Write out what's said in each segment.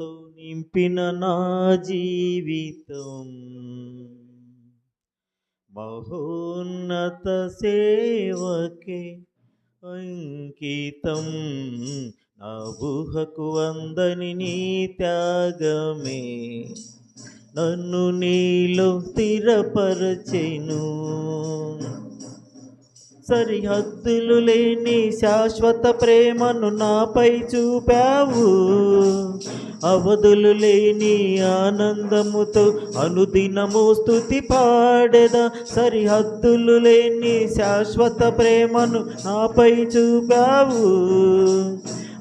నింపిన నా జీవితం. మహోన్నత సేవకే అంకితం. నా ఊహకు అందని నీ త్యాగమే. నన్ను నీలో స్థిరపరచెను. సరిహద్దులు లేని శాశ్వత ప్రేమను నాపై చూపావు. అవధులు లేని ఆనందముతో అనుదినము స్థుతి పాడెద. సరిహద్దులు లేని శాశ్వత ప్రేమను నాపై చూపావు.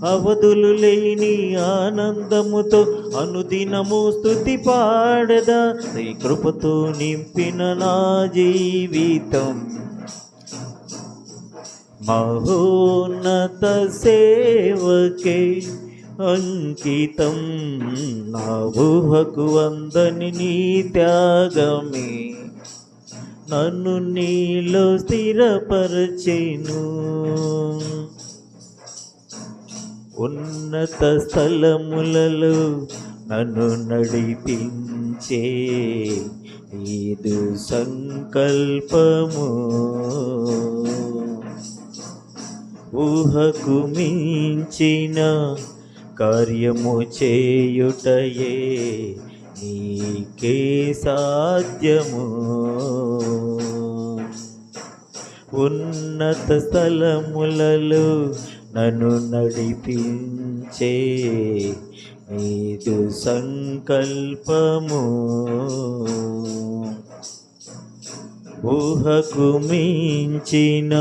అవధులు లేని ఆనందముతో అనుదినము స్థుతి పాడదా. నీ కృపతో నింపిన నా జీవితం. మహోన్నత సేవకే అంకితం. నా ఊహకు అందని నీ త్యాగమే. నన్ను నీలో స్థిరపరచేను. ఉన్నత స్థలములలో నన్ను నడిపించే. ఇది సంకల్పము. ఊహకు మించిన కార్యము చేయుటయే నీకే సాధ్యము. ఉన్నత స్థలములలో నన్ను నడిపించే నీదు సంకల్పము. ఊహకు మించిన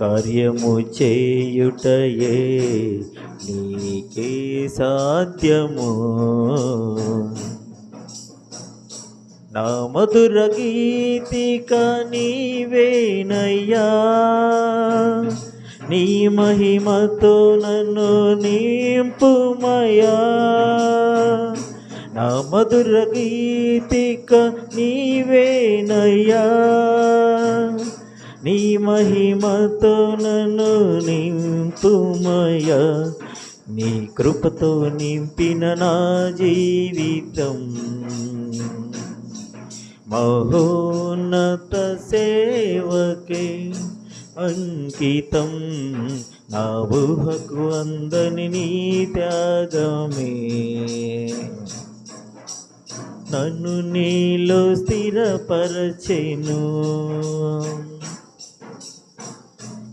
కార్యము చేయుటయే నీకే సాధ్యము. నా మధుర గీతిక నీవేనయ్యా. నీ మహిమతో నన్ను నింపుమయా నా మధుర గీతిక నీవేనయ్యా. నీ మహిమతో నన్ను నింపుమయా నీ కృపతో నింపిన నా జీవితం. మహోన్నత సేవకే అంకితం. నా ఊహకు అందని నీ త్యాగమే. నన్ను నీలో స్థిరపరచెను.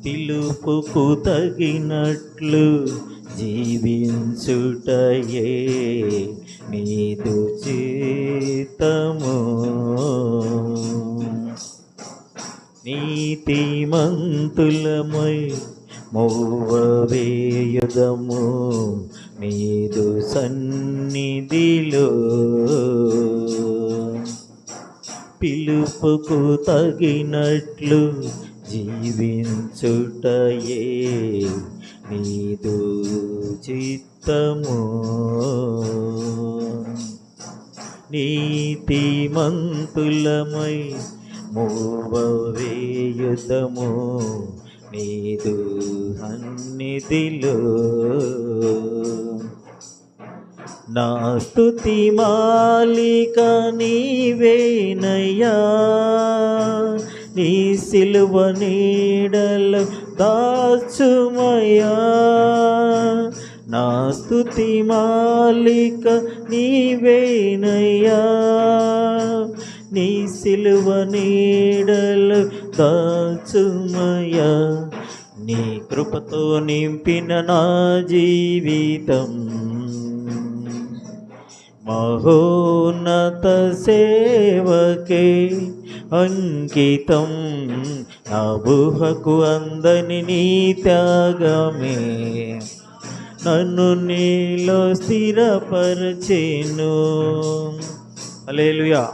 పిలుపుకు తగినట్లు జీవించుటయే నీదు చేతము. నీతిమంతులమై మోవవేయుదము నీదు సన్నిధిలో. పిలుపుకు తగినట్లు జీవించుటయే నీదు చిత్తము. నీతిమంతులమై మూవవేయుదము నీదు సన్నిధిలో నా స్థుతి మాలిక నీవేనయ్యా. నీ సిలువ నీడల దాచుమయా. నా స్థుతి మాలిక నీవేనయ్యా. నీ సిలువ నీడల దాచుమయా. నీ కృపతో నింపిన నా జీవితం. మహోన్నత సేవకే అంకితం. నా ఊహకు అందని నీ త్యాగమే. నన్ను నీలో స్థిరపరచేను. అలేలుయా